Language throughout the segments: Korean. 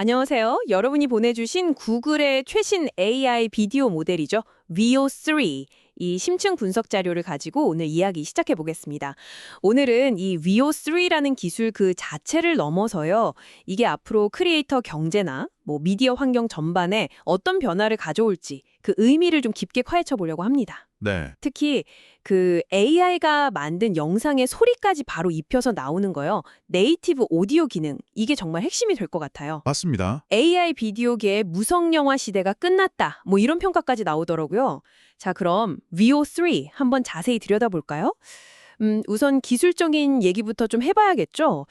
안녕하세요. 여러분이 보내주신 구글의 최신 AI 비디오 모델이죠. VO3. 이 심층 분석 자료를 가지고 오늘 이야기 시작해 보겠습니다. 오늘은 이 VO3라는 기술 그 자체를 넘어서요. 이게 앞으로 크리에이터 경제나 뭐 미디어 환경 전반에 어떤 변화를 가져올지 그 의미를 좀 깊게 파헤쳐 보려고 합니다. 네. 특히 그 AI가 만든 영상에 소리까지 바로 입혀서 나오는 거요. 네이티브 오디오 기능. 이게 정말 핵심이 될 것 같아요. 맞습니다. AI 비디오계의 무성 영화 시대가 끝났다. 뭐 이런 평가까지 나오더라고요. 자, 그럼 VO3 한번 자세히 들여다볼까요? 음, 우선 기술적인 얘기부터 좀 해봐야겠죠.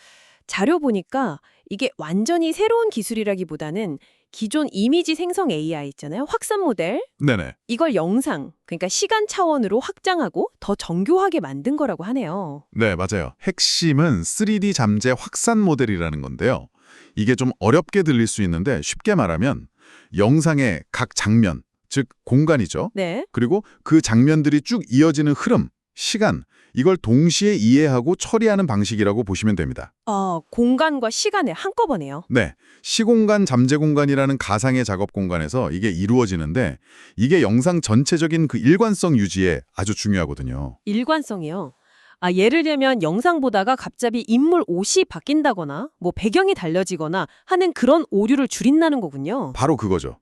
자료 보니까 이게 완전히 새로운 기술이라기보다는 기존 이미지 생성 AI 있잖아요. 확산 모델. 네네. 이걸 영상, 그러니까 시간 차원으로 확장하고 더 정교하게 만든 거라고 하네요. 네, 맞아요. 핵심은 3D 잠재 확산 모델이라는 건데요. 이게 좀 어렵게 들릴 수 있는데 쉽게 말하면 영상의 각 장면, 즉 공간이죠. 네. 그리고 그 장면들이 쭉 이어지는 흐름, 시간, 이걸 동시에 이해하고 처리하는 방식이라고 보시면 됩니다. 어, 공간과 시간을 한꺼번에요. 네, 시공간 잠재 공간이라는 가상의 작업 공간에서 이게 이루어지는데 이게 영상 전체적인 그 일관성 유지에 아주 중요하거든요. 일관성이요. 아, 예를 들면 영상 보다가 갑자기 인물 옷이 바뀐다거나 뭐 배경이 달라지거나 하는 그런 오류를 줄인다는 거군요. 바로 그거죠.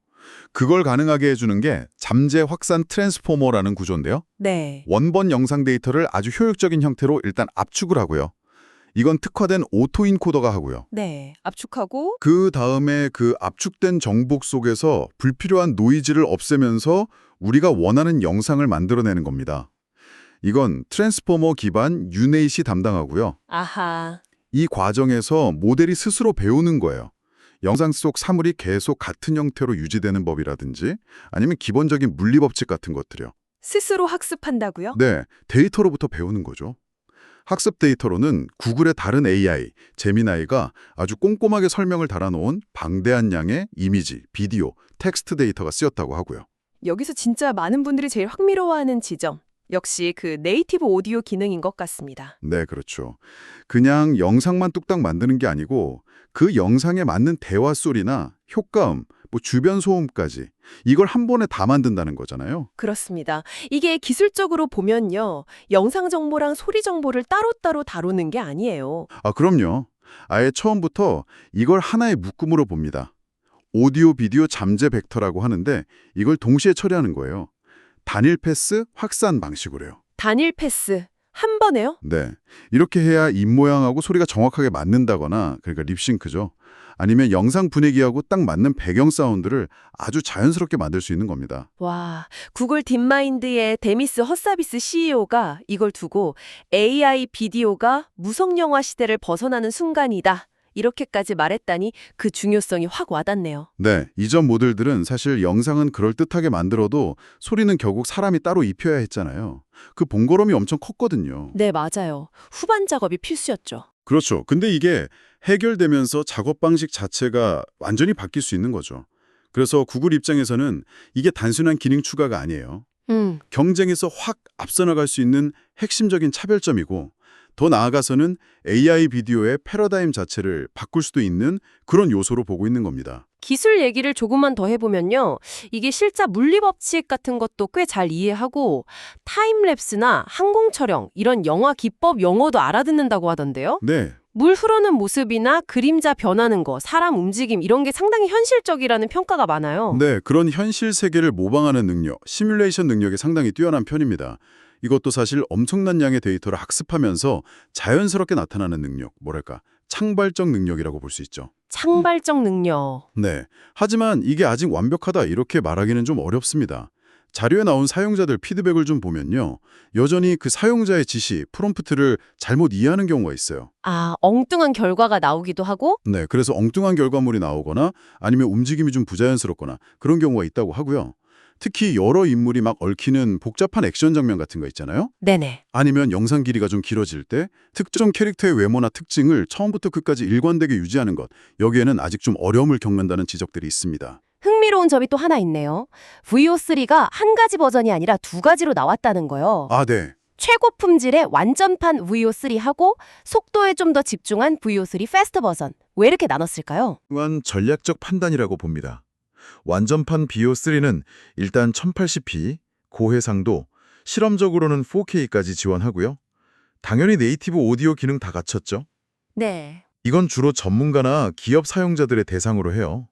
그걸 가능하게 해주는 게 잠재 확산 트랜스포머라는 구조인데요. 네. 원본 영상 데이터를 아주 효율적인 형태로 일단 압축을 하고요. 이건 특화된 오토 인코더가 하고요. 네. 압축하고 그 다음에 그 압축된 정복 속에서 불필요한 노이즈를 없애면서 우리가 원하는 영상을 만들어내는 겁니다. 이건 트랜스포머 기반 유네이시 담당하고요. 아하. 이 과정에서 모델이 스스로 배우는 거예요. 영상 속 사물이 계속 같은 형태로 유지되는 법이라든지 아니면 기본적인 물리법칙 같은 것들이요. 스스로 학습한다고요? 네, 데이터로부터 배우는 거죠. 학습 데이터로는 구글의 다른 AI, 제미나이가 아주 꼼꼼하게 설명을 달아놓은 방대한 양의 이미지, 비디오, 텍스트 데이터가 쓰였다고 하고요. 여기서 진짜 많은 분들이 제일 흥미로워하는 지점. 역시 그 네이티브 오디오 기능인 것 같습니다. 네, 그렇죠. 그냥 영상만 뚝딱 만드는 게 아니고 그 영상에 맞는 대화 소리나 효과음, 뭐 주변 소음까지 이걸 한 번에 다 만든다는 거잖아요. 그렇습니다. 이게 기술적으로 보면요. 영상 정보랑 소리 정보를 따로따로 다루는 게 아니에요. 아, 그럼요. 아예 처음부터 이걸 하나의 묶음으로 봅니다. 오디오 비디오 잠재 벡터라고 하는데 이걸 동시에 처리하는 거예요. 단일 패스 확산 방식으로요. 단일 패스. 한 번에요? 네. 이렇게 해야 입 모양하고 소리가 정확하게 맞는다거나 그러니까 립싱크죠. 아니면 영상 분위기하고 딱 맞는 배경 사운드를 아주 자연스럽게 만들 수 있는 겁니다. 와, 구글 딥마인드의 데미스 헛사비스 CEO가 이걸 두고 AI 비디오가 무성영화 시대를 벗어나는 순간이다. 이렇게까지 말했다니 그 중요성이 확 와닿네요. 네, 이전 모델들은 사실 영상은 그럴듯하게 만들어도 소리는 결국 사람이 따로 입혀야 했잖아요. 그 번거로움이 엄청 컸거든요. 네, 맞아요. 후반 작업이 필수였죠. 그렇죠. 근데 이게 해결되면서 작업 방식 자체가 완전히 바뀔 수 있는 거죠. 그래서 구글 입장에서는 이게 단순한 기능 추가가 아니에요. 음, 경쟁에서 확 앞서 나갈 수 있는 핵심적인 차별점이고 더 나아가서는 AI 비디오의 패러다임 자체를 바꿀 수도 있는 그런 요소로 보고 있는 겁니다. 기술 얘기를 조금만 더 해보면요. 이게 실자 물리법칙 같은 것도 꽤 잘 이해하고 타임랩스나 항공 촬영 이런 영화 기법 용어도 알아듣는다고 하던데요. 네, 물 흐르는 모습이나 그림자 변하는 거, 사람 움직임 이런 게 상당히 현실적이라는 평가가 많아요. 네, 그런 현실 세계를 모방하는 능력, 시뮬레이션 능력이 상당히 뛰어난 편입니다. 이것도 사실 엄청난 양의 데이터를 학습하면서 자연스럽게 나타나는 능력, 뭐랄까, 창발적 능력이라고 볼 수 있죠. 창발적 능력. 네, 하지만 이게 아직 완벽하다 이렇게 말하기는 좀 어렵습니다. 자료에 나온 사용자들 피드백을 좀 보면요. 여전히 그 사용자의 지시, 프롬프트를 잘못 이해하는 경우가 있어요. 아, 엉뚱한 결과가 나오기도 하고 네, 그래서 엉뚱한 결과물이 나오거나 아니면 움직임이 좀 부자연스럽거나 그런 경우가 있다고 하고요. 특히 여러 인물이 막 얽히는 복잡한 액션 장면 같은 거 있잖아요. 네네. 아니면 영상 길이가 좀 길어질 때 특정 캐릭터의 외모나 특징을 처음부터 끝까지 일관되게 유지하는 것, 여기에는 아직 좀 어려움을 겪는다는 지적들이 있습니다. 흥미로운 점이 또 하나 있네요. VO3가 한 가지 버전이 아니라 두 가지로 나왔다는 거요. 아, 네. 최고 품질의 완전판 VO3 하고 속도에 좀 더 집중한 VO3 패스트 버전. 왜 이렇게 나눴을까요? 또한 전략적 판단이라고 봅니다. 완전판 BO3는 일단 1080p, 고해상도, 실험적으로는 4K까지 지원하고요. 당연히 네이티브 오디오 기능 다 갖췄죠. 네. 이건 주로 전문가나 기업 사용자들의 대상으로 해요.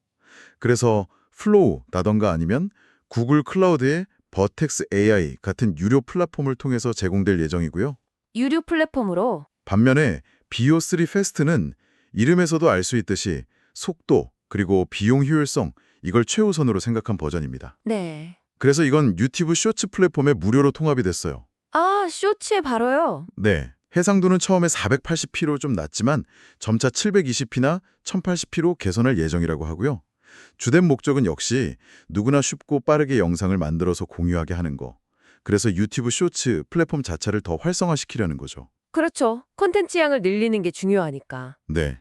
그래서 플로우라던가 아니면 구글 클라우드의 버텍스 AI 같은 유료 플랫폼을 통해서 제공될 예정이고요. 유료 플랫폼으로 반면에 BO3 페스트는 이름에서도 알 수 있듯이 속도 그리고 비용 효율성 이걸 최우선으로 생각한 버전입니다. 네. 그래서 이건 유튜브 쇼츠 플랫폼에 무료로 통합이 됐어요. 아, 쇼츠에 바로요. 네. 해상도는 처음에 480p로 좀 낮지만 점차 720p나 1080p로 개선할 예정이라고 하고요. 주된 목적은 역시 누구나 쉽고 빠르게 영상을 만들어서 공유하게 하는 거. 그래서 유튜브 쇼츠 플랫폼 자체를 더 활성화시키려는 거죠. 그렇죠. 콘텐츠 양을 늘리는 게 중요하니까. 네.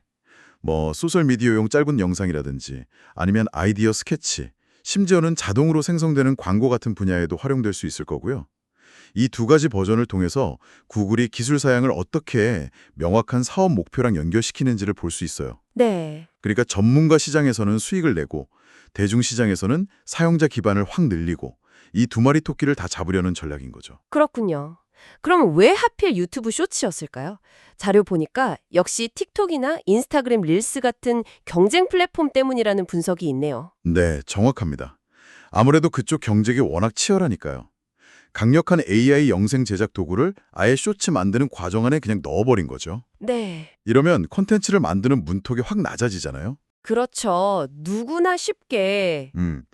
뭐 소셜 미디어용 짧은 영상이라든지 아니면 아이디어 스케치, 심지어는 자동으로 생성되는 광고 같은 분야에도 활용될 수 있을 거고요. 이 두 가지 버전을 통해서 구글이 기술 사양을 어떻게 명확한 사업 목표랑 연결시키는지를 볼 수 있어요. 네. 그러니까 전문가 시장에서는 수익을 내고 대중 시장에서는 사용자 기반을 확 늘리고 이 두 마리 토끼를 다 잡으려는 전략인 거죠. 그렇군요. 그럼 왜 하필 유튜브 쇼츠였을까요? 자료 보니까 역시 틱톡이나 인스타그램 릴스 같은 경쟁 플랫폼 때문이라는 분석이 있네요. 네, 정확합니다. 아무래도 그쪽 경쟁이 워낙 치열하니까요. 강력한 AI 영상 제작 도구를 아예 쇼츠 만드는 과정 안에 그냥 넣어버린 거죠. 네. 이러면 콘텐츠를 만드는 문턱이 확 낮아지잖아요. 그렇죠. 누구나 쉽게. 음,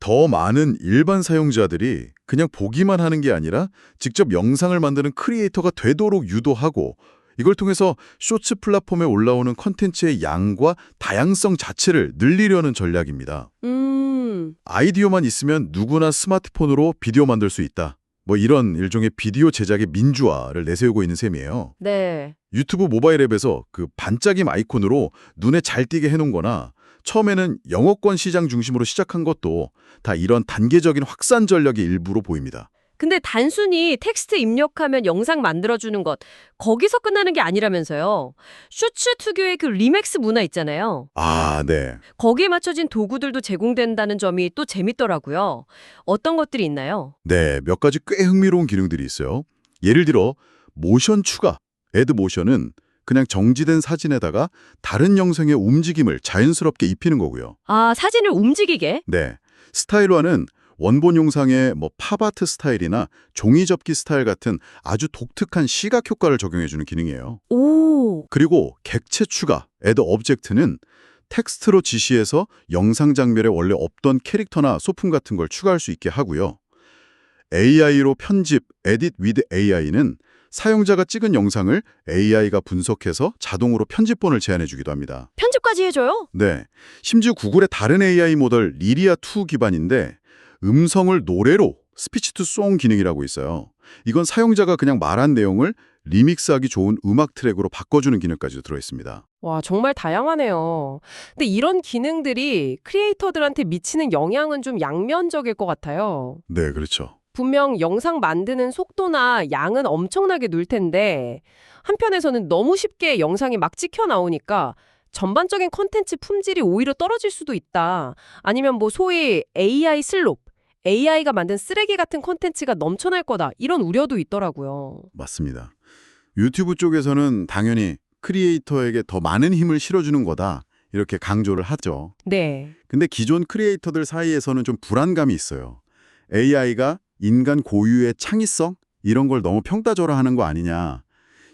더 많은 일반 사용자들이 그냥 보기만 하는 게 아니라 직접 영상을 만드는 크리에이터가 되도록 유도하고 이걸 통해서 쇼츠 플랫폼에 올라오는 콘텐츠의 양과 다양성 자체를 늘리려는 전략입니다. 음. 아이디어만 있으면 누구나 스마트폰으로 비디오 만들 수 있다. 뭐 이런 일종의 비디오 제작의 민주화를 내세우고 있는 셈이에요. 네. 유튜브 모바일 앱에서 그 반짝임 아이콘으로 눈에 잘 띄게 해놓은 거나 처음에는 영어권 시장 중심으로 시작한 것도 다 이런 단계적인 확산 전략의 일부로 보입니다. 근데 단순히 텍스트 입력하면 영상 만들어주는 것, 거기서 끝나는 게 아니라면서요. 쇼츠 특유의 그 리맥스 문화 있잖아요. 아, 네. 거기에 맞춰진 도구들도 제공된다는 점이 또 재밌더라고요. 어떤 것들이 있나요? 네, 몇 가지 꽤 흥미로운 기능들이 있어요. 예를 들어 모션 추가, 애드 모션은 그냥 정지된 사진에다가 다른 영상의 움직임을 자연스럽게 입히는 거고요. 아, 사진을 움직이게? 네. 스타일화는 원본 영상의 뭐 팝아트 스타일이나 종이 접기 스타일 같은 아주 독특한 시각 효과를 적용해주는 기능이에요. 오, 그리고 객체 추가, 애드 오브젝트는 텍스트로 지시해서 영상 장면에 원래 없던 캐릭터나 소품 같은 걸 추가할 수 있게 하고요. AI로 편집, 에딧 위드 AI는 사용자가 찍은 영상을 AI가 분석해서 자동으로 편집본을 제안해주기도 합니다. 편집까지 해줘요? 네, 심지어 구글의 다른 AI 모델 리리아2 기반인데 음성을 노래로 스피치 투 송 기능이라고 있어요. 이건 사용자가 그냥 말한 내용을 리믹스하기 좋은 음악 트랙으로 바꿔주는 기능까지도 들어있습니다. 와, 정말 다양하네요. 근데 이런 기능들이 크리에이터들한테 미치는 영향은 좀 양면적일 것 같아요. 네, 그렇죠. 분명 영상 만드는 속도나 양은 엄청나게 늘 텐데 한편에서는 너무 쉽게 영상이 막 찍혀 나오니까 전반적인 컨텐츠 품질이 오히려 떨어질 수도 있다. 아니면 뭐 소위 AI 슬롭, AI가 만든 쓰레기 같은 컨텐츠가 넘쳐날 거다. 이런 우려도 있더라고요. 맞습니다. 유튜브 쪽에서는 당연히 크리에이터에게 더 많은 힘을 실어주는 거다. 이렇게 강조를 하죠. 네. 근데 기존 크리에이터들 사이에서는 좀 불안감이 있어요. AI가 인간 고유의 창의성? 이런 걸 너무 평가절하하는 거 아니냐.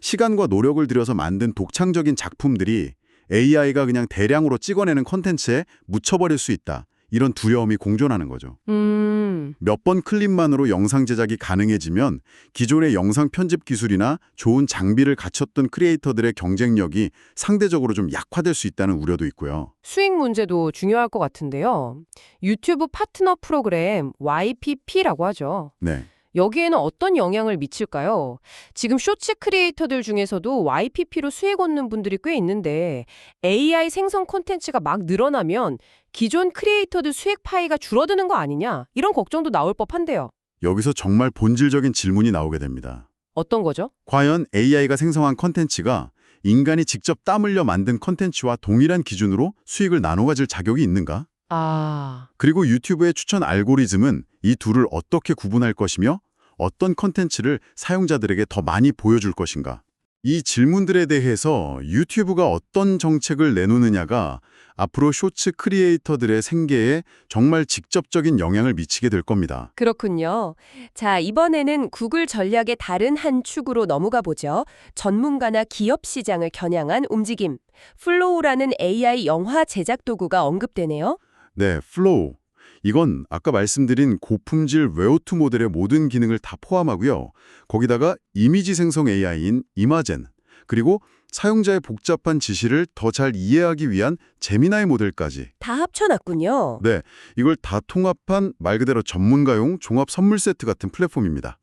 시간과 노력을 들여서 만든 독창적인 작품들이 AI가 그냥 대량으로 찍어내는 컨텐츠에 묻혀버릴 수 있다. 이런 두려움이 공존하는 거죠. 음. 몇 번 클립만으로 영상 제작이 가능해지면 기존의 영상 편집 기술이나 좋은 장비를 갖췄던 크리에이터들의 경쟁력이 상대적으로 좀 약화될 수 있다는 우려도 있고요. 수익 문제도 중요할 것 같은데요. 유튜브 파트너 프로그램 YPP라고 하죠. 네. 여기에는 어떤 영향을 미칠까요? 지금 쇼츠 크리에이터들 중에서도 YPP로 수익 얻는 분들이 꽤 있는데 AI 생성 콘텐츠가 막 늘어나면 기존 크리에이터들 수익 파이가 줄어드는 거 아니냐? 이런 걱정도 나올 법한데요. 여기서 정말 본질적인 질문이 나오게 됩니다. 어떤 거죠? 과연 AI가 생성한 컨텐츠가 인간이 직접 땀 흘려 만든 컨텐츠와 동일한 기준으로 수익을 나눠 가질 자격이 있는가? 아, 그리고 유튜브의 추천 알고리즘은 이 둘을 어떻게 구분할 것이며 어떤 컨텐츠를 사용자들에게 더 많이 보여줄 것인가? 이 질문들에 대해서 유튜브가 어떤 정책을 내놓느냐가 앞으로 쇼츠 크리에이터들의 생계에 정말 직접적인 영향을 미치게 될 겁니다. 그렇군요. 자, 이번에는 구글 전략의 다른 한 축으로 넘어가 보죠. 전문가나 기업 시장을 겨냥한 움직임. 플로우라는 AI 영화 제작 도구가 언급되네요. 네, 플로우. 이건 아까 말씀드린 고품질 웨어투 모델의 모든 기능을 다 포함하고요. 거기다가 이미지 생성 AI인 이마젠, 그리고 사용자의 복잡한 지시를 더 잘 이해하기 위한 제미나이 모델까지. 다 합쳐놨군요. 네, 이걸 다 통합한 말 그대로 전문가용 종합 선물 세트 같은 플랫폼입니다.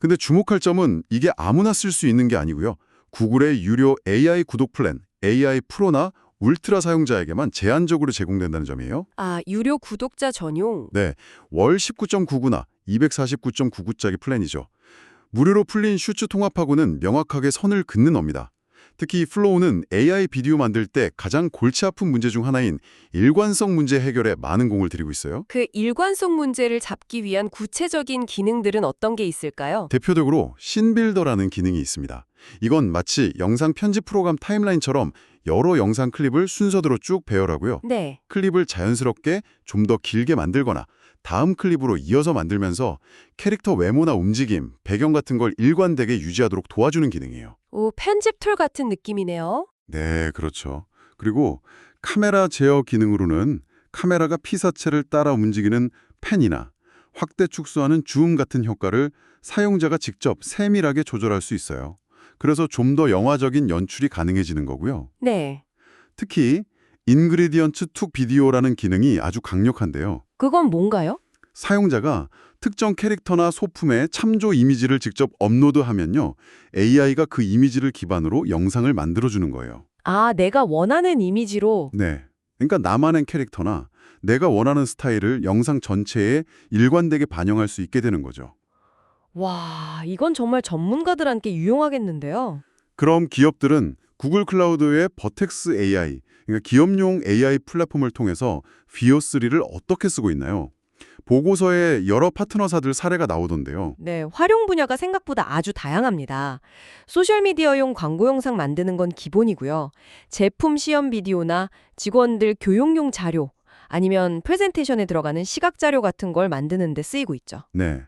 근데 주목할 점은 이게 아무나 쓸 수 있는 게 아니고요. 구글의 유료 AI 구독 플랜, AI 프로나 울트라 사용자에게만 제한적으로 제공된다는 점이에요. 아, 유료 구독자 전용. 네, 월 19.99나 249.99짜리 플랜이죠. 무료로 풀린 슈츠 통합하고는 명확하게 선을 긋는 업니다. 특히 이 플로우는 AI 비디오 만들 때 가장 골치 아픈 문제 중 하나인 일관성 문제 해결에 많은 공을 들이고 있어요. 그 일관성 문제를 잡기 위한 구체적인 기능들은 어떤 게 있을까요? 대표적으로 신빌더라는 기능이 있습니다. 이건 마치 영상 편집 프로그램 타임라인처럼 여러 영상 클립을 순서대로 쭉 배열하고요. 네. 클립을 자연스럽게 좀 더 길게 만들거나 다음 클립으로 이어서 만들면서 캐릭터 외모나 움직임, 배경 같은 걸 일관되게 유지하도록 도와주는 기능이에요. 오, 편집 툴 같은 느낌이네요. 네, 그렇죠. 그리고 카메라 제어 기능으로는 카메라가 피사체를 따라 움직이는 펜이나 확대 축소하는 줌 같은 효과를 사용자가 직접 세밀하게 조절할 수 있어요. 그래서 좀 더 영화적인 연출이 가능해지는 거고요. 네. 특히 인그리디언트 툭 비디오라는 기능이 아주 강력한데요. 그건 뭔가요? 사용자가 특정 캐릭터나 소품에 참조 이미지를 직접 업로드하면요. AI가 그 이미지를 기반으로 영상을 만들어주는 거예요. 아, 내가 원하는 이미지로. 네. 그러니까 나만의 캐릭터나 내가 원하는 스타일을 영상 전체에 일관되게 반영할 수 있게 되는 거죠. 와, 이건 정말 전문가들한테 유용하겠는데요. 그럼 기업들은 구글 클라우드의 버텍스 AI, 그러니까 기업용 AI 플랫폼을 통해서 VO3를 어떻게 쓰고 있나요? 보고서에 여러 파트너사들 사례가 나오던데요. 네, 활용 분야가 생각보다 아주 다양합니다. 소셜미디어용 광고 영상 만드는 건 기본이고요. 제품 시험 비디오나 직원들 교육용 자료, 아니면 프레젠테이션에 들어가는 시각 자료 같은 걸 만드는 데 쓰이고 있죠. 네.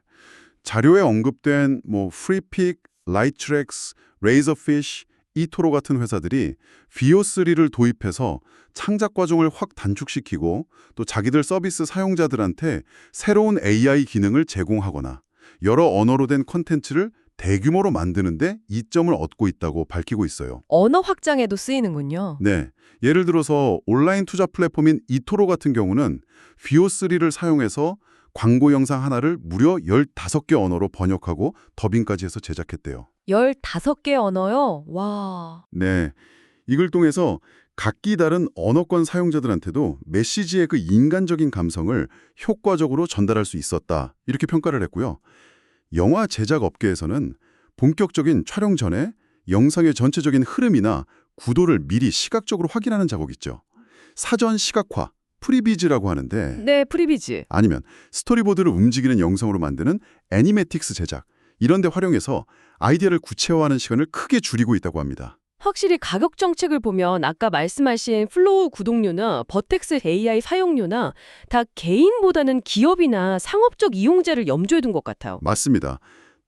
자료에 언급된 뭐 프리픽, 라이트렉스, 레이저피쉬, 이토로 같은 회사들이 VO3를 도입해서 창작 과정을 확 단축시키고 또 자기들 서비스 사용자들한테 새로운 AI 기능을 제공하거나 여러 언어로 된 콘텐츠를 대규모로 만드는데 이점을 얻고 있다고 밝히고 있어요. 언어 확장에도 쓰이는군요. 네. 예를 들어서 온라인 투자 플랫폼인 이토로 같은 경우는 VO3를 사용해서 광고 영상 하나를 무려 15개 언어로 번역하고 더빙까지 해서 제작했대요. 15개 언어요? 와. 네. 이걸 통해서 각기 다른 언어권 사용자들한테도 메시지의 그 인간적인 감성을 효과적으로 전달할 수 있었다. 이렇게 평가를 했고요. 영화 제작 업계에서는 본격적인 촬영 전에 영상의 전체적인 흐름이나 구도를 미리 시각적으로 확인하는 작업이 있죠. 사전 시각화, 프리비즈라고 하는데 네, 프리비즈. 아니면 스토리보드를 움직이는 영상으로 만드는 애니메틱스 제작 이런 데 활용해서 아이디어를 구체화하는 시간을 크게 줄이고 있다고 합니다. 확실히 가격 정책을 보면 아까 말씀하신 플로우 구독료나 버텍스 AI 사용료나 다 개인보다는 기업이나 상업적 이용자를 염두에 둔 것 같아요. 맞습니다.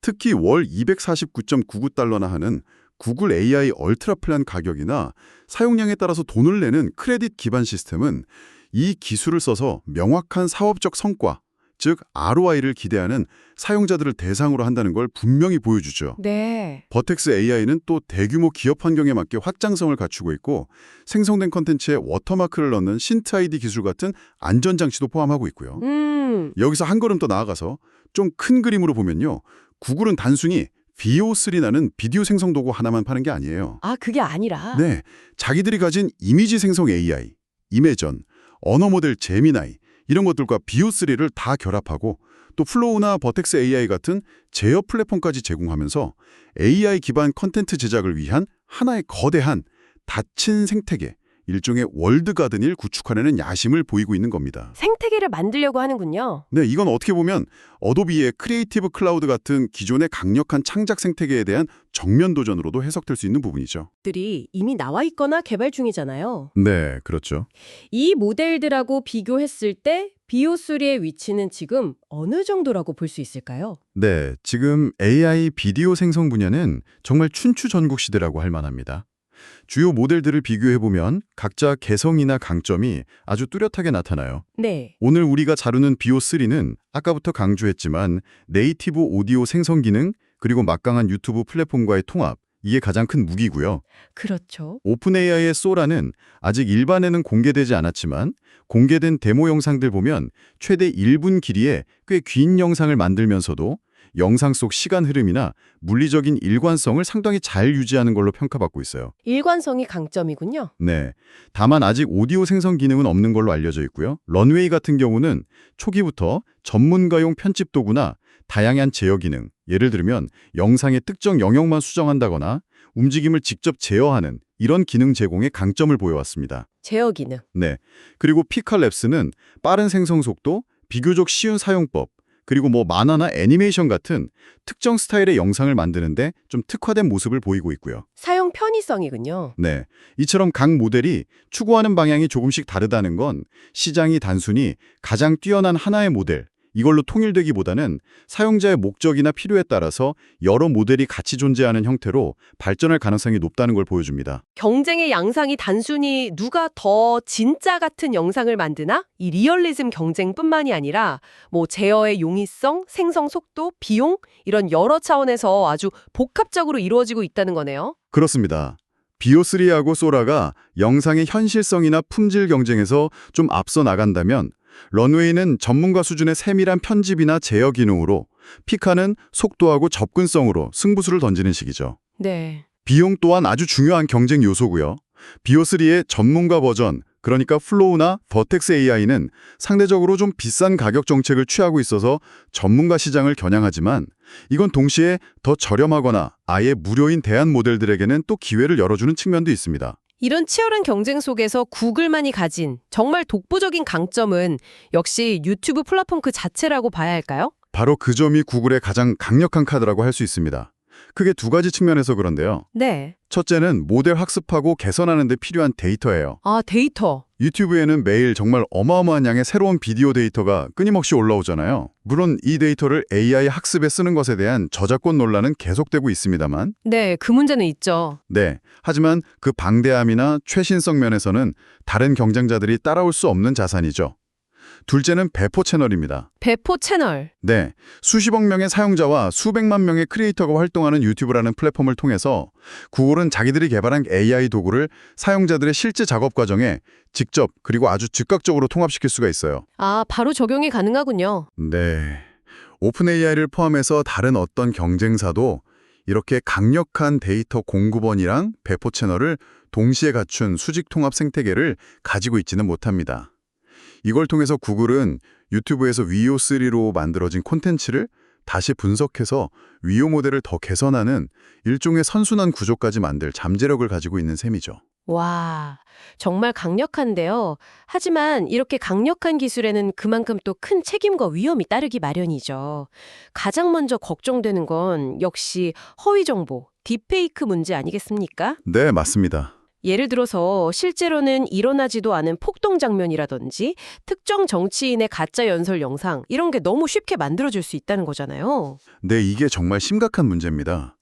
특히 월 249.99달러나 하는 구글 AI 얼트라 플랜 가격이나 사용량에 따라서 돈을 내는 크레딧 기반 시스템은 이 기술을 써서 명확한 사업적 성과, 즉 ROI를 기대하는 사용자들을 대상으로 한다는 걸 분명히 보여주죠. 네. 버텍스 AI는 또 대규모 기업 환경에 맞게 확장성을 갖추고 있고 생성된 컨텐츠에 워터마크를 넣는 신트 아이디 기술 같은 안전장치도 포함하고 있고요. 음. 여기서 한 걸음 더 나아가서 좀 큰 그림으로 보면요. 구글은 단순히 VO3라는 비디오 생성 도구 하나만 파는 게 아니에요. 아, 그게 아니라. 네, 자기들이 가진 이미지 생성 AI, 이메전, 언어 모델 제미나이 이런 것들과 비오3를 다 결합하고 또 플로우나 버텍스 AI 같은 제어 플랫폼까지 제공하면서 AI 기반 컨텐츠 제작을 위한 하나의 거대한 닫힌 생태계, 일종의 월드 가든을 구축하려는 야심을 보이고 있는 겁니다. 생태계를 만들려고 하는군요. 네, 이건 어떻게 보면 어도비의 크리에이티브 클라우드 같은 기존의 강력한 창작 생태계에 대한 정면 도전으로도 해석될 수 있는 부분이죠. 들이 이미 나와 있거나 개발 중이잖아요. 네, 그렇죠. 이 모델들하고 비교했을 때 비오3의 위치는 지금 어느 정도라고 볼 수 있을까요? 네, 지금 AI 비디오 생성 분야는 정말 춘추 전국 시대라고 할 만합니다. 주요 모델들을 비교해보면 각자 개성이나 강점이 아주 뚜렷하게 나타나요. 네. 오늘 우리가 다루는 비오3는 아까부터 강조했지만 네이티브 오디오 생성 기능 그리고 막강한 유튜브 플랫폼과의 통합 이게 가장 큰 무기고요. 그렇죠. 오픈 AI의 소라는 아직 일반에는 공개되지 않았지만 공개된 데모 영상들 보면 최대 1분 길이의 꽤 긴 영상을 만들면서도 영상 속 시간 흐름이나 물리적인 일관성을 상당히 잘 유지하는 걸로 평가받고 있어요. 일관성이 강점이군요. 네. 다만 아직 오디오 생성 기능은 없는 걸로 알려져 있고요. 런웨이 같은 경우는 초기부터 전문가용 편집 도구나 다양한 제어 기능, 예를 들면 영상의 특정 영역만 수정한다거나 움직임을 직접 제어하는 이런 기능 제공에 강점을 보여왔습니다. 제어 기능. 네. 그리고 피칼랩스는 빠른 생성 속도, 비교적 쉬운 사용법, 그리고 뭐 만화나 애니메이션 같은 특정 스타일의 영상을 만드는데 좀 특화된 모습을 보이고 있고요. 사용 편의성이군요. 네. 이처럼 각 모델이 추구하는 방향이 조금씩 다르다는 건 시장이 단순히 가장 뛰어난 하나의 모델, 이걸로 통일되기보다는 사용자의 목적이나 필요에 따라서 여러 모델이 같이 존재하는 형태로 발전할 가능성이 높다는 걸 보여줍니다. 경쟁의 양상이 단순히 누가 더 진짜 같은 영상을 만드나? 이 리얼리즘 경쟁뿐만이 아니라 뭐 제어의 용이성, 생성 속도, 비용 이런 여러 차원에서 아주 복합적으로 이루어지고 있다는 거네요. 그렇습니다. 비오3하고 소라가 영상의 현실성이나 품질 경쟁에서 좀 앞서 나간다면 런웨이는 전문가 수준의 세밀한 편집이나 제어 기능으로 피카는 속도하고 접근성으로 승부수를 던지는 식이죠. 네. 비용 또한 아주 중요한 경쟁 요소고요. 비오3의 전문가 버전, 그러니까 플로우나 버텍스 AI는 상대적으로 좀 비싼 가격 정책을 취하고 있어서 전문가 시장을 겨냥하지만 이건 동시에 더 저렴하거나 아예 무료인 대안 모델들에게는 또 기회를 열어주는 측면도 있습니다. 이런 치열한 경쟁 속에서 구글만이 가진 정말 독보적인 강점은 역시 유튜브 플랫폼 그 자체라고 봐야 할까요? 바로 그 점이 구글의 가장 강력한 카드라고 할 수 있습니다. 크게 두 가지 측면에서 그런데요. 네. 첫째는 모델 학습하고 개선하는 데 필요한 데이터예요. 아, 데이터. 유튜브에는 매일 정말 어마어마한 양의 새로운 비디오 데이터가 끊임없이 올라오잖아요. 물론 이 데이터를 AI 학습에 쓰는 것에 대한 저작권 논란은 계속되고 있습니다만 네, 그 문제는 있죠. 네. 하지만 그 방대함이나 최신성 면에서는 다른 경쟁자들이 따라올 수 없는 자산이죠. 둘째는 배포 채널입니다. 배포 채널. 네. 수십억 명의 사용자와 수백만 명의 크리에이터가 활동하는 유튜브라는 플랫폼을 통해서 구글은 자기들이 개발한 AI 도구를 사용자들의 실제 작업 과정에 직접 그리고 아주 즉각적으로 통합시킬 수가 있어요. 아, 바로 적용이 가능하군요. 네. 오픈 AI를 포함해서 다른 어떤 경쟁사도 이렇게 강력한 데이터 공급원이랑 배포 채널을 동시에 갖춘 수직 통합 생태계를 가지고 있지는 못합니다. 이걸 통해서 구글은 유튜브에서 위오3로 만들어진 콘텐츠를 다시 분석해서 위오 모델을 더 개선하는 일종의 선순환 구조까지 만들 잠재력을 가지고 있는 셈이죠. 와, 정말 강력한데요. 하지만 이렇게 강력한 기술에는 그만큼 또 큰 책임과 위험이 따르기 마련이죠. 가장 먼저 걱정되는 건 역시 허위 정보, 딥페이크 문제 아니겠습니까? 네, 맞습니다. 예를 들어서 실제로는 일어나지도 않은 폭동 장면이라든지 특정 정치인의 가짜 연설 영상 이런 게 너무 쉽게 만들어질 수 있다는 거잖아요. 네, 이게 정말 심각한 문제입니다.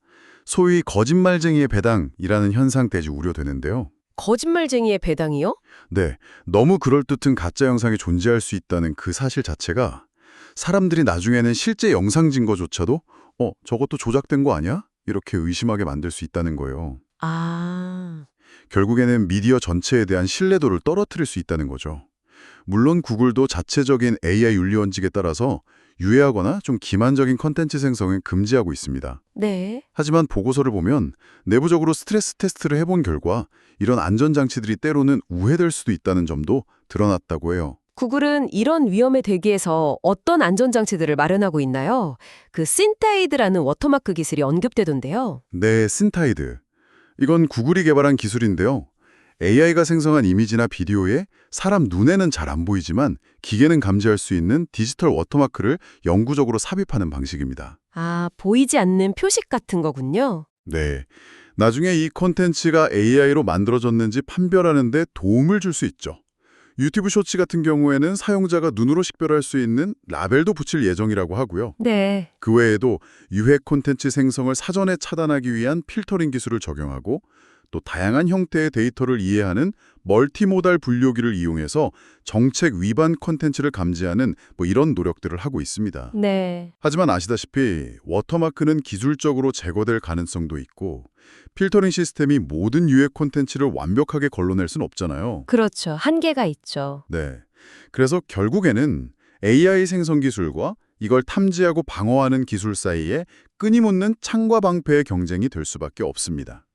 소위 거짓말쟁이의 배당이라는 현상 때문에 우려되는데요. 거짓말쟁이의 배당이요? 네, 너무 그럴듯한 가짜 영상이 존재할 수 있다는 그 사실 자체가 사람들이 나중에는 실제 영상 증거조차도 어, 저것도 조작된 거 아니야? 이렇게 의심하게 만들 수 있다는 거예요. 아, 결국에는 미디어 전체에 대한 신뢰도를 떨어뜨릴 수 있다는 거죠. 물론 구글도 자체적인 AI 윤리 원칙에 따라서 유해하거나 좀 기만적인 컨텐츠 생성을 금지하고 있습니다. 네. 하지만 보고서를 보면 내부적으로 스트레스 테스트를 해본 결과 이런 안전장치들이 때로는 우회될 수도 있다는 점도 드러났다고 해요. 구글은 이런 위험에 대비해서 어떤 안전장치들을 마련하고 있나요? 그 신타이드라는 워터마크 기술이 언급되던데요. 네, 신타이드. 이건 구글이 개발한 기술인데요. AI가 생성한 이미지나 비디오에 사람 눈에는 잘 안 보이지만 기계는 감지할 수 있는 디지털 워터마크를 영구적으로 삽입하는 방식입니다. 아, 보이지 않는 표식 같은 거군요. 네. 나중에 이 콘텐츠가 AI로 만들어졌는지 판별하는 데 도움을 줄 수 있죠. 유튜브 쇼츠 같은 경우에는 사용자가 눈으로 식별할 수 있는 라벨도 붙일 예정이라고 하고요. 네. 그 외에도 유해 콘텐츠 생성을 사전에 차단하기 위한 필터링 기술을 적용하고 또 다양한 형태의 데이터를 이해하는 멀티모달 분류기를 이용해서 정책 위반 콘텐츠를 감지하는 뭐 이런 노력들을 하고 있습니다. 네. 하지만 아시다시피 워터마크는 기술적으로 제거될 가능성도 있고 필터링 시스템이 모든 유해 콘텐츠를 완벽하게 걸러낼 순 없잖아요. 그렇죠. 한계가 있죠. 네. 그래서 결국에는 AI 생성 기술과 이걸 탐지하고 방어하는 기술 사이에 끊임없는 창과 방패의 경쟁이 될 수밖에 없습니다.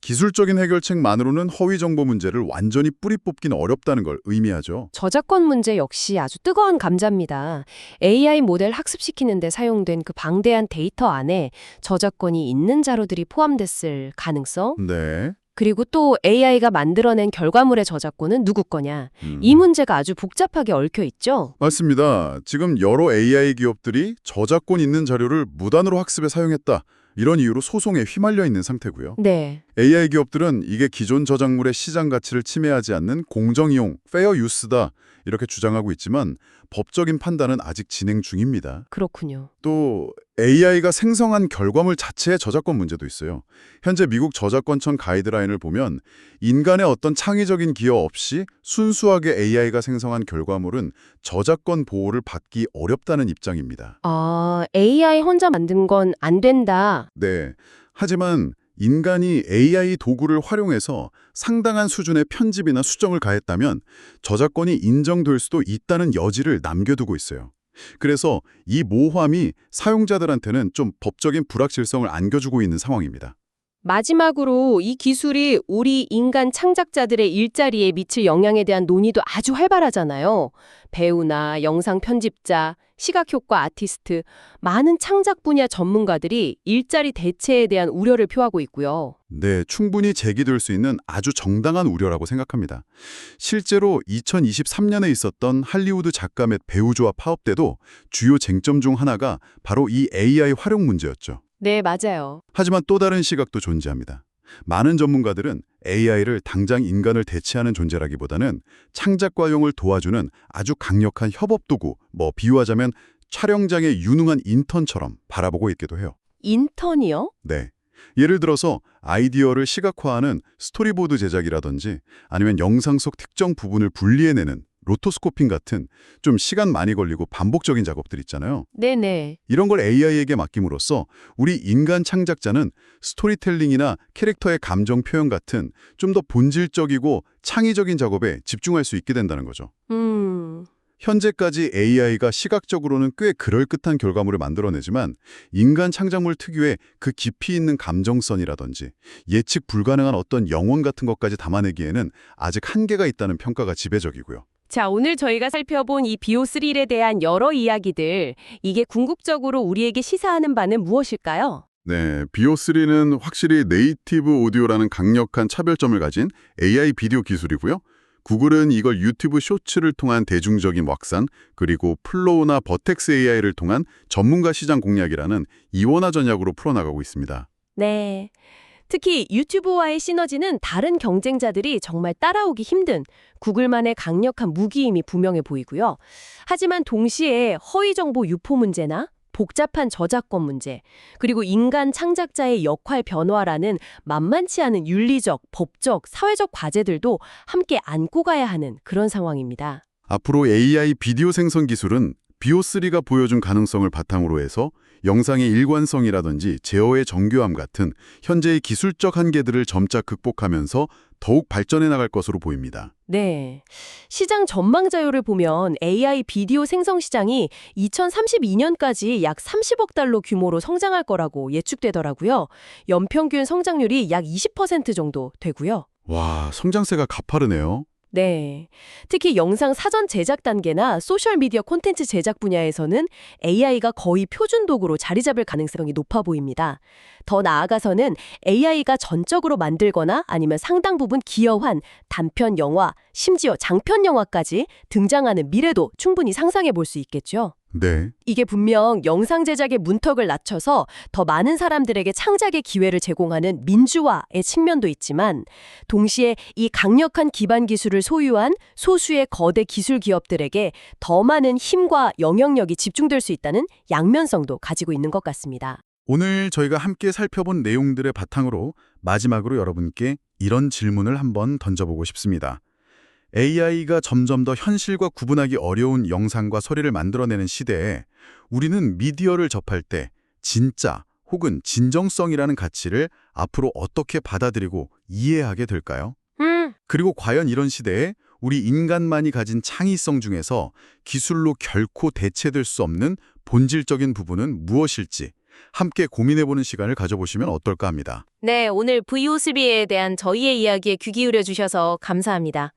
기술적인 해결책만으로는 허위 정보 문제를 완전히 뿌리 뽑기는 어렵다는 걸 의미하죠. 저작권 문제 역시 아주 뜨거운 감자입니다. AI 모델 학습시키는 데 사용된 그 방대한 데이터 안에 저작권이 있는 자료들이 포함됐을 가능성, 네. 그리고 또 AI가 만들어낸 결과물의 저작권은 누구 거냐. 음. 이 문제가 아주 복잡하게 얽혀 있죠. 맞습니다. 지금 여러 AI 기업들이 저작권 있는 자료를 무단으로 학습에 사용했다. 이런 이유로 소송에 휘말려 있는 상태고요. 네. AI 기업들은 이게 기존 저작물의 시장 가치를 침해하지 않는 공정이용, 페어 유스다 이렇게 주장하고 있지만 법적인 판단은 아직 진행 중입니다. 그렇군요. 또 AI가 생성한 결과물 자체의 저작권 문제도 있어요. 현재 미국 저작권청 가이드라인을 보면 인간의 어떤 창의적인 기여 없이 순수하게 AI가 생성한 결과물은 저작권 보호를 받기 어렵다는 입장입니다. 아, AI 혼자 만든 건 안 된다. 네. 하지만 인간이 AI 도구를 활용해서 상당한 수준의 편집이나 수정을 가했다면 저작권이 인정될 수도 있다는 여지를 남겨두고 있어요. 그래서 이 모함이 사용자들한테는 좀 법적인 불확실성을 안겨주고 있는 상황입니다. 마지막으로 이 기술이 우리 인간 창작자들의 일자리에 미칠 영향에 대한 논의도 아주 활발하잖아요. 배우나 영상 편집자, 시각효과 아티스트, 많은 창작 분야 전문가들이 일자리 대체에 대한 우려를 표하고 있고요. 네, 충분히 제기될 수 있는 아주 정당한 우려라고 생각합니다. 실제로 2023년에 있었던 할리우드 작가 및 배우 조합 파업 때도 주요 쟁점 중 하나가 바로 이 AI 활용 문제였죠. 네, 맞아요. 하지만 또 다른 시각도 존재합니다. 많은 전문가들은 AI를 당장 인간을 대체하는 존재라기보다는 창작 과용을 도와주는 아주 강력한 협업 도구, 뭐 비유하자면 촬영장에 유능한 인턴처럼 바라보고 있기도 해요. 인턴이요? 네. 예를 들어서 아이디어를 시각화하는 스토리보드 제작이라든지 아니면 영상 속 특정 부분을 분리해내는 로토스코핑 같은 좀 시간 많이 걸리고 반복적인 작업들 있잖아요. 네네. 이런 걸 AI에게 맡김으로써 우리 인간 창작자는 스토리텔링이나 캐릭터의 감정 표현 같은 좀 더 본질적이고 창의적인 작업에 집중할 수 있게 된다는 거죠. 음, 현재까지 AI가 시각적으로는 꽤 그럴듯한 결과물을 만들어내지만 인간 창작물 특유의 그 깊이 있는 감정선이라든지 예측 불가능한 어떤 영혼 같은 것까지 담아내기에는 아직 한계가 있다는 평가가 지배적이고요. 자, 오늘 저희가 살펴본 이 비오3에 대한 여러 이야기들, 이게 궁극적으로 우리에게 시사하는 바는 무엇일까요? 네, 비오3는 확실히 네이티브 오디오라는 강력한 차별점을 가진 AI 비디오 기술이고요. 구글은 이걸 유튜브 쇼츠를 통한 대중적인 확산, 그리고 플로우나 버텍스 AI를 통한 전문가 시장 공략이라는 이원화 전략으로 풀어나가고 있습니다. 네. 특히 유튜브와의 시너지는 다른 경쟁자들이 정말 따라오기 힘든 구글만의 강력한 무기임이 분명해 보이고요. 하지만 동시에 허위 정보 유포 문제나 복잡한 저작권 문제, 그리고 인간 창작자의 역할 변화라는 만만치 않은 윤리적, 법적, 사회적 과제들도 함께 안고 가야 하는 그런 상황입니다. 앞으로 AI 비디오 생성 기술은 비오3가 보여준 가능성을 바탕으로 해서 영상의 일관성이라든지 제어의 정교함 같은 현재의 기술적 한계들을 점차 극복하면서 더욱 발전해 나갈 것으로 보입니다. 네. 시장 전망 자료를 보면 AI 비디오 생성 시장이 2032년까지 약 30억 달러 규모로 성장할 거라고 예측되더라고요. 연평균 성장률이 약 20% 정도 되고요. 와, 성장세가 가파르네요. 네. 특히 영상 사전 제작 단계나 소셜미디어 콘텐츠 제작 분야에서는 AI가 거의 표준 도구로 자리 잡을 가능성이 높아 보입니다. 더 나아가서는 AI가 전적으로 만들거나 아니면 상당 부분 기여한 단편 영화, 심지어 장편 영화까지 등장하는 미래도 충분히 상상해 볼 수 있겠죠. 네. 이게 분명 영상 제작의 문턱을 낮춰서 더 많은 사람들에게 창작의 기회를 제공하는 민주화의 측면도 있지만 동시에 이 강력한 기반 기술을 소유한 소수의 거대 기술 기업들에게 더 많은 힘과 영향력이 집중될 수 있다는 양면성도 가지고 있는 것 같습니다. 오늘 저희가 함께 살펴본 내용들의 바탕으로 마지막으로 여러분께 이런 질문을 한번 던져보고 싶습니다. AI가 점점 더 현실과 구분하기 어려운 영상과 소리를 만들어내는 시대에 우리는 미디어를 접할 때 진짜 혹은 진정성이라는 가치를 앞으로 어떻게 받아들이고 이해하게 될까요? 음, 그리고 과연 이런 시대에 우리 인간만이 가진 창의성 중에서 기술로 결코 대체될 수 없는 본질적인 부분은 무엇일지 함께 고민해보는 시간을 가져보시면 어떨까 합니다. 네, 오늘 VO3에 대한 저희의 이야기에 귀 기울여 주셔서 감사합니다.